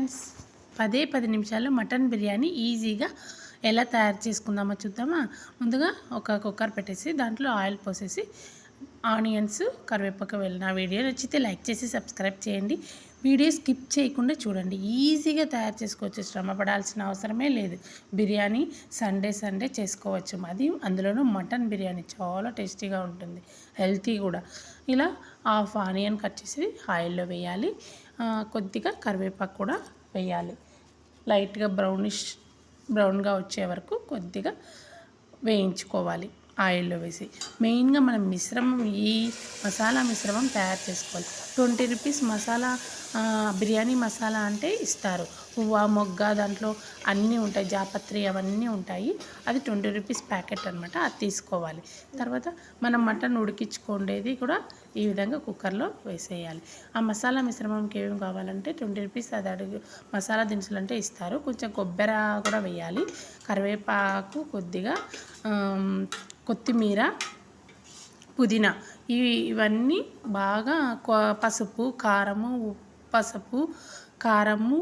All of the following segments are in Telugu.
ఫ్రెండ్స్ పదే పది నిమిషాలు మటన్ బిర్యానీ ఈజీగా ఎలా తయారు చేసుకుందామో చూద్దామా? ముందుగా ఒక కుక్కర్ పెట్టేసి దాంట్లో ఆయిల్ పోసేసి ఆనియన్స్ కరివేపాకు వెళ్ళిన వీడియో నచ్చితే లైక్ చేసి సబ్స్క్రైబ్ చేయండి. వీడియో స్కిప్ చేయకుండా చూడండి. ఈజీగా తయారు చేసుకోవచ్చు. శ్రమ పడాల్సిన అవసరమే లేదు. బిర్యానీ సండే సండే చేసుకోవచ్చు. అది అందులోనూ మటన్ బిర్యానీ చాలా టేస్టీగా ఉంటుంది. హెల్తీ కూడా. ఇలా హాఫ్ ఆనియన్ కట్ చేసి ఆయిల్లో వేయాలి. కొద్దిగా కరివేపాకు కూడా వేయాలి. లైట్గా బ్రౌనిష్ బ్రౌన్గా వచ్చే వరకు కొద్దిగా వేయించుకోవాలి. ఆయిల్లో వేసి. మెయిన్గా మనం మిశ్రమం ఈ మసాలా మిశ్రమం తయారు చేసుకోవాలి. ట్వంటీ రూపీస్ మసాలా బిర్యానీ మసాలా అంటే ఇస్తారు. పువ్వ మొగ్గ దాంట్లో అన్నీ ఉంటాయి. జాపత్రి అవన్నీ ఉంటాయి. అది ట్వంటీ రూపీస్ ప్యాకెట్ అనమాట అది తీసుకోవాలి. తర్వాత మనం మటన్ ఉడికించుకోండేది కూడా ఈ విధంగా కుక్కర్లో వేసేయాలి. ఆ మసాలా మిశ్రమంకి ఏమేమి కావాలంటే ట్వంటీ రూపీస్ అది అడుగు మసాలా దినుసులు అంటే ఇస్తారు. కొంచెం కొబ్బరి కూడా వేయాలి. కరివేపాకు కొద్దిగా కొత్తిమీర పుదీనా ఇవి ఇవన్నీ బాగా పసుపు కారము ఉప్పు పసుపు కారము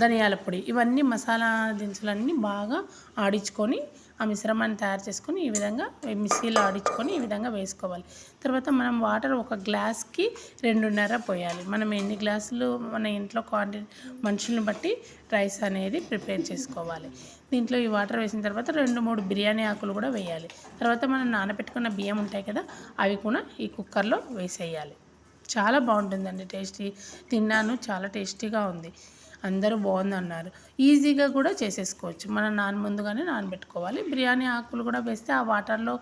ధనియాల పొడి. ఇవన్నీ మసాలా దినుసులన్నీ బాగా ఆడించుకొని ఆ మిశ్రమాన్ని తయారు చేసుకొని ఈ విధంగా మిక్సీలో ఆడించుకొని ఈ విధంగా వేసుకోవాలి. తర్వాత మనం వాటర్ ఒక గ్లాస్కి రెండున్నర పోయాలి. మనం ఎన్ని గ్లాసులు మన ఇంట్లో క్వాంటిటీ మనుషుల్ని బట్టి రైస్ అనేది ప్రిపేర్ చేసుకోవాలి. దీంట్లో ఈ వాటర్ వేసిన తర్వాత రెండు మూడు బిర్యానీ ఆకులు కూడా వేయాలి. తర్వాత మనం నానబెట్టుకున్న బియ్యం ఉంటాయి కదా అవి కూడా ఈ కుక్కర్లో వేసేయాలి. చాలా బాగుంటుందండి టేస్టీ. తిన్నాను చాలా టేస్టీగా ఉంది. అందరూ బాగుంది అన్నారు ఈజీగా కూడా చేసేసుకోవచ్చు. మనం నాన్ ముందుగానే నానబెట్టుకోవాలి. బిర్యానీ ఆకులు కూడా వేస్తే ఆ వాటర్లో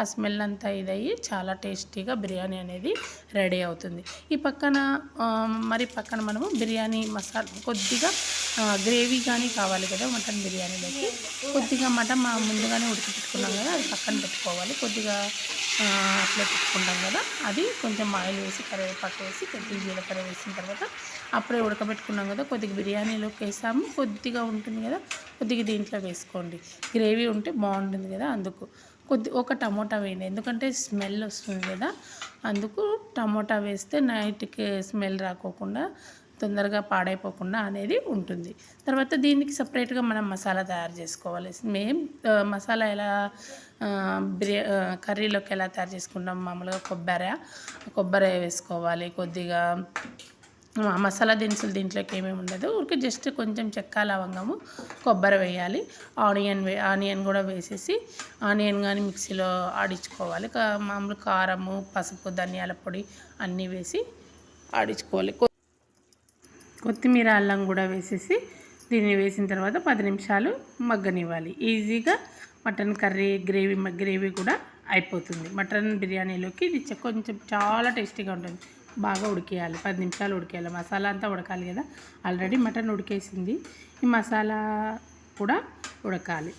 ఆ స్మెల్ అంతా ఇదయ్యి చాలా టేస్టీగా బిర్యానీ అనేది రెడీ అవుతుంది. ఈ పక్కన మరి పక్కన మనము బిర్యానీ మసాలా కొద్దిగా గ్రేవీ కానీ కావాలి కదా మటన్ బిర్యానీలోకి కొద్దిగా మటన్ మా ముందుగానే ఉడికి పెట్టుకున్నాం కదా అది పక్కన పెట్టుకోవాలి. కొద్దిగా అట్లా పెట్టుకుంటాం కదా. అది కొంచెం ఆయిల్ వేసి కరివేపాకు వేసి కొద్దిగా జీలకర్ర వేసిన తర్వాత అప్పుడే ఉడకబెట్టుకున్నాం కదా. కొద్దిగా బిర్యానీలోకి వేసాము. కొద్దిగా ఉంటుంది కదా కొద్దిగా దీంట్లో వేసుకోండి. గ్రేవీ ఉంటే బాగుంటుంది కదా అందుకు. కొద్ది ఒక టమోటా వేయండి. ఎందుకంటే స్మెల్ వస్తుంది కదా అందుకు టమోటా వేస్తే నైట్కి స్మెల్ రాకోకుండా తొందరగా పాడైపోకుండా అనేది ఉంటుంది. తర్వాత దీనికి సపరేట్గా మనం మసాలా తయారు చేసుకోవాలి. మేము మసాలా ఎలా బిర్యా కర్రీలోకి ఎలా తయారు చేసుకుంటాం? మామూలుగా కొబ్బరి కొబ్బరి వేసుకోవాలి. కొద్దిగా మసాలా దినుసులు దీంట్లోకి ఏమేమి ఉండదు. ఊరికి జస్ట్ కొంచెం చెక్క లవంగము కొబ్బరి వేయాలి. ఆనియన్ వే ఆనియన్ కూడా వేసేసి ఆనియన్ కానీ మిక్సీలో ఆడించుకోవాలి. కా- మామూలు కారము పసుపు ధనియాల పొడి అన్నీ వేసి ఆడించుకోవాలి. కొ- కొత్తిమీర అల్లం కూడా వేసేసి దీన్ని వేసిన తర్వాత పది నిమిషాలు మగ్గనివ్వాలి. ఈజీగా మటన్ కర్రీ గ్రేవీ గ్రేవీ కూడా అయిపోతుంది. మటన్ బిర్యానీలోకి ఇది కొంచెం చాలా టేస్టీగా ఉంటుంది. బాగా ఉడికేయాలి. పది నిమిషాలు ఉడికేయాలి. మసాలా అంతా ఉడకాలి కదా. ఆల్రెడీ మటన్ ఉడికేసింది. ఈ మసాలా కూడా ఉడకాలి.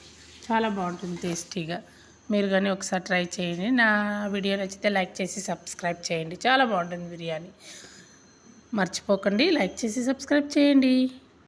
చాలా బాగుంటుంది టేస్టీగా. మీరు కానీ ఒకసారి ట్రై చేయండి. నా వీడియో నచ్చితే లైక్ చేసి సబ్స్క్రైబ్ చేయండి. చాలా బాగుంటుంది బిర్యానీ. మర్చిపోకండి. లైక్ చేసి సబ్స్క్రైబ్ చేయండి.